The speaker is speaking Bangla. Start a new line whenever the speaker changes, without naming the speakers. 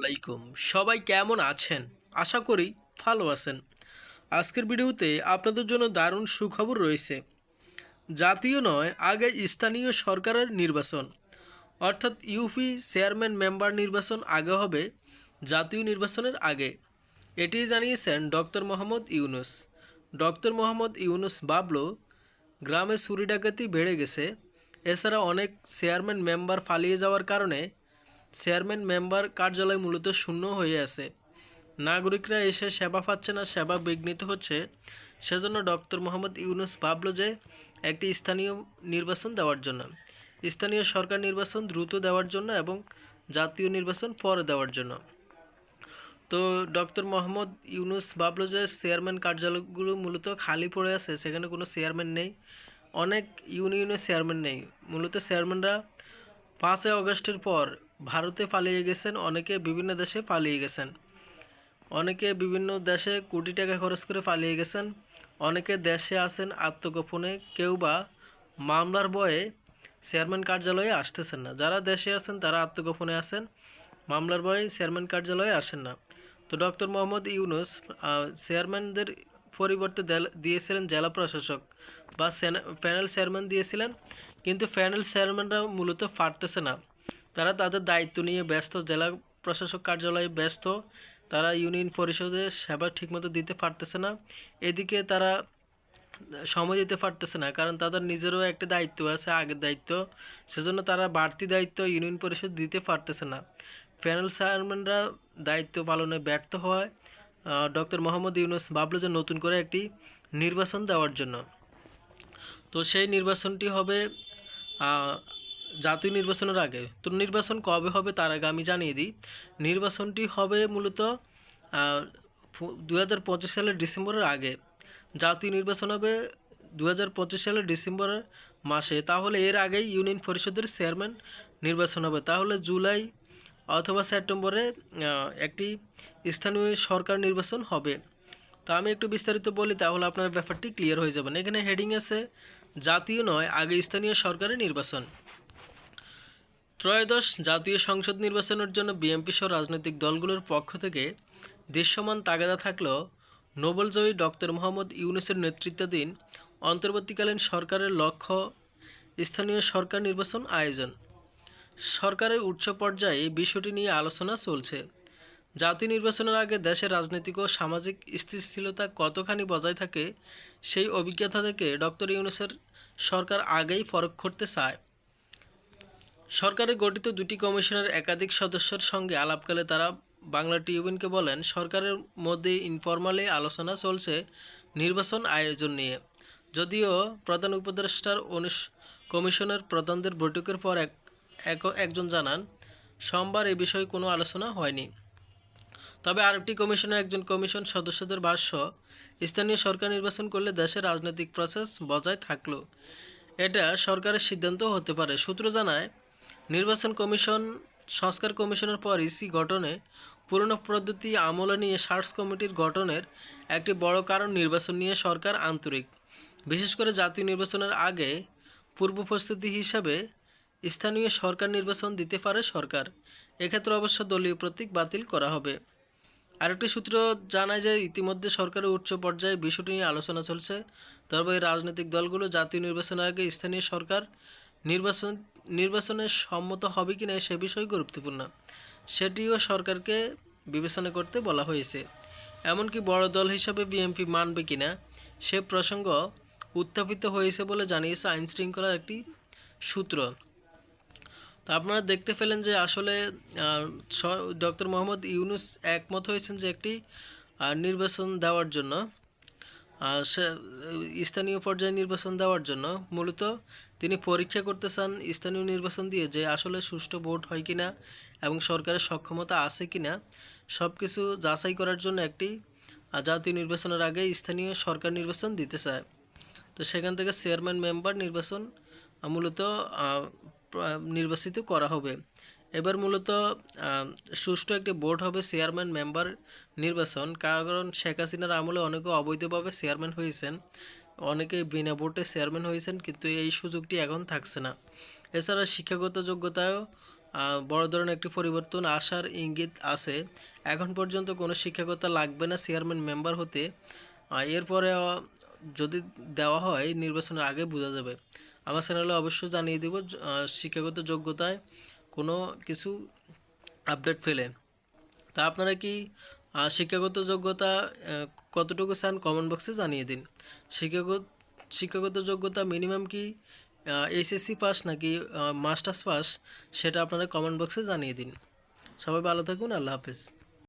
আলাইকুম সবাই কেমন আছেন? আশা করি ভালো আছেন। আজকের ভিডিওতে আপনাদের জন্য দারুণ সুখবর রয়েছে। জাতীয় নয়, আগে স্থানীয় সরকারের নির্বাচন। অর্থাৎ ইউপি চেয়ারম্যান মেম্বার নির্বাচন আগে হবে, জাতীয় নির্বাচনের আগে। এটি জানিয়েছেন ডক্টর মোহাম্মদ ইউনুস। ডক্টর মোহাম্মদ ইউনুস বাবলো, গ্রামে চুরি ডাকাতি বেড়ে গেছে। এছাড়া অনেক চেয়ারম্যান মেম্বার পালিয়ে যাওয়ার কারণে চেয়ারম্যান মেম্বার কার্যালয় মূলত শূন্য হয়ে আছে। নাগরিকরা এসে সেবা পাচ্ছে না, সেবা বিঘ্নিত হচ্ছে। সেজন্য ডক্টর মোহাম্মদ ইউনুস ভাবলো যে একটি স্থানীয় নির্বাচন দেওয়ার জন্য, স্থানীয় সরকার নির্বাচন দ্রুত দেওয়ার জন্য এবং জাতীয় নির্বাচন পরে দেওয়ার জন্য। তো ডক্টর মোহাম্মদ ইউনুস ভাবলো যে চেয়ারম্যান কার্যালয়গুলো মূলত খালি পড়ে আছে, সেখানে কোনো চেয়ারম্যান নেই। অনেক ইউনিয়নের চেয়ারম্যান নেই। মূলত চেয়ারম্যানরা পাঁচই অগস্টের পর ভারতে পালিয়ে গেছেন, অনেকে বিভিন্ন দেশে পালিয়ে গেছেন। অনেকে বিভিন্ন দেশে কোটি টাকা খরচ করে পালিয়ে গেছেন, অনেকে দেশে আছেন আত্মগোপনে, কেউ বা মামলার বয়ে চেয়ারম্যান কার্যালয়ে আসতেছেন না। যারা দেশে আছেন, তারা আত্মগোপনে আছেন, মামলার বয়ে চেয়ারম্যান কার্যালয়ে আসেন না। তো ডক্টর মোহাম্মদ ইউনুস চেয়ারম্যানদের পরিবর্তে দিয়েছিলেন জেলা প্রশাসক বা প্যানেল চেয়ারম্যান দিয়েছিলেন, কিন্তু প্যানেল চেয়ারম্যানরা মূলত ফাটতেছে না। তারা তাদের দায়িত্ব নিয়ে ব্যস্ত, জেলা প্রশাসক কার্যালয়ে ব্যস্ত। তারা ইউনিয়ন পরিষদে সেবা ঠিকমতো দিতে পারতেছে না। এদিকে তারা সময় দিতে পারতেছে না, কারণ তাদের নিজেরও একটা দায়িত্ব আছে, আগের দায়িত্ব। সেজন্য তারা বাড়তি দায়িত্ব ইউনিয়ন পরিষদ দিতে পারতেছে না। প্যানেল চেয়ারম্যানরা দায়িত্ব পালনে ব্যর্থ হওয়ায় ডক্টর মোহাম্মদ ইউনুস ভাবলো যে নতুন করে একটি নির্বাচন দেওয়ার জন্য। তো সেই নির্বাচনটি হবে জাতীয় নির্বাচনের আগে। তো নির্বাচন কবে হবে তার আগে আমি জানিয়ে দিই। নির্বাচনটি হবে মূলত দু হাজার পঁচিশ সালের ডিসেম্বরের আগে। জাতীয় নির্বাচন হবে দু হাজার পঁচিশ সালের ডিসেম্বরের মাসে। তাহলে এর আগেই ইউনিয়ন পরিষদের চেয়ারম্যান নির্বাচন হবে। তাহলে জুলাই অথবা সেপ্টেম্বরে একটি স্থানীয় সরকার নির্বাচন হবে। তো আমি একটু বিস্তারিত বলি, তাহলে আপনার ব্যাপারটি ক্লিয়ার হয়ে যাবেন এখানে হেডিং আছে, জাতীয় নয়, আগে স্থানীয় সরকারের নির্বাচন। ত্রয়োদশ জাতীয় সংসদ নির্বাচনের জন্য বিএনপি সহ রাজনৈতিক দলগুলোর পক্ষ থেকে দৃশ্যমান তাগাদা থাকলেও নোবেলজয়ী ডক্টর মোহাম্মদ ইউনুসের নেতৃত্বাধীন অন্তর্বর্তীকালীন সরকারের লক্ষ্য স্থানীয় সরকার নির্বাচন আয়োজন। সরকারের উচ্চ পর্যায়ে বিষয়টি নিয়ে আলোচনা চলছে। জাতীয় নির্বাচনের আগে দেশের রাজনৈতিক ও সামাজিক স্থিতিশীলতা কতখানি বজায় থাকে সেই অভিজ্ঞতা থেকে ডক্টর ইউনুসের সরকার আগেই ফরক করতে চায়। সরকারে গঠিত দুটি কমিশনের একাধিক সদস্যের সঙ্গে আলাপকালে তারা বাংলা টিউবিনকে বলেন, সরকারের মধ্যে ইনফরমালি আলোচনা চলছে নির্বাচন আয়োজন নিয়ে। যদিও প্রধান উপদেষ্টার অনুষ কমিশনের প্রধানদের বৈঠকের পর এক- একজন জানান, সোমবার এ বিষয়ে কোনো আলোচনা হয়নি। তবে আরেকটি কমিশনের একজন কমিশন সদস্যদের ভাষ্য, স্থানীয় সরকার নির্বাচন করলে দেশের রাজনৈতিক প্রসেস বজায় থাকল। এটা সরকারের সিদ্ধান্ত হতে পারে, সূত্র জানায় নির্বাচন কমিশন, সংস্কার কমিশনের পর ইসি গঠনে পুরনো পদ্ধতি আমলে নিয়ে সার্চ কমিটির গঠনের একটি বড় কারণ নির্বাচন নিয়ে সরকার আন্তরিক। বিশেষ করে জাতীয় নির্বাচনের আগে পূর্ব প্রস্তুতি হিসাবে স্থানীয় সরকার নির্বাচন দিতে পারে সরকার। এক্ষেত্রে অবশ্য দলীয় প্রতীক বাতিল করা হবে। আরেকটি সূত্র জানায় যে ইতিমধ্যে সরকারের উচ্চ পর্যায়ে বিষয়টি নিয়ে আলোচনা চলছে। তবে রাজনৈতিক দলগুলো জাতীয় নির্বাচনের আগে স্থানীয় সরকার নির্বাচন নির্বাচনে সম্মত হবে কি না সে বিষয় গুরুত্বপূর্ণ। সেটিও সরকারকে বিবেচনা করতে বলা হয়েছে। এমনকি বড় দল হিসাবে বিএনপি মানবে কিনা, সে প্রসঙ্গ উত্থাপিত হয়েছে বলে জানিয়েছে আইন শৃঙ্খলার একটি সূত্র। তো আপনারা দেখতে পেলেন যে আসলে ডক্টর মোহাম্মদ ইউনুস একমত হয়েছেন যে একটি নির্বাচন দেওয়ার জন্য স্থানীয় পর্যায়ে নির্বাচন দেওয়ার জন্য মূলত তিনি পরীক্ষা করতে চান স্থানীয় নির্বাচন দিয়ে যে আসলে সুষ্ঠু ভোট হয় কিনা এবং সরকারের সক্ষমতা আছে কিনা। সব কিছু যাচাই করার জন্য একটি জাতীয় নির্বাচনের আগে স্থানীয় সরকার নির্বাচন দিতে চায়। তো সেখান থেকে চেয়ারম্যান মেম্বার নির্বাচন মূলত নির্বাচিত করা হবে। এবার মূলত সুষ্ঠু একটি বোর্ড হবে চেয়ারম্যান মেম্বার নির্বাচন। কারণ শেখ হাসিনার আমলে অনেকে অবৈধভাবে চেয়ারম্যান হয়েছেন। অনেকে বিনা ভোটে চেয়ারম্যান হয়েছেন কিন্তু এই সুযোগটি এখন থাকছে না। এছাড়া শিক্ষাগত যোগ্যতায়ও আহ, বড় ধরনের একটি পরিবর্তন আসার ইঙ্গিত আছে। এখন পর্যন্ত কোনো শিক্ষকতা লাগবে না চেয়ারম্যান মেম্বার হতে। এরপরে যদি দেওয়া হয় নির্বাচনের আগে বোঝা যাবে। আমার চ্যানেলে অবশ্যই জানিয়ে দেব শিক্ষাগত যোগ্যতায় কোনো কিছু আপডেট ফেলে তা আপনারা কি শিক্ষাগত যোগ্যতা কতটুকু চান কমেন্ট বক্সে জানিয়ে দিন? শিক্ষাগত শিক্ষাগত যোগ্যতা মিনিমাম কি এইচএসসি পাস নাকি মাস্টার্স পাস সেটা আপনারা কমেন্ট বক্সে জানিয়ে দিন। সবাই ভালো থাকুন, আল্লাহ হাফেজ।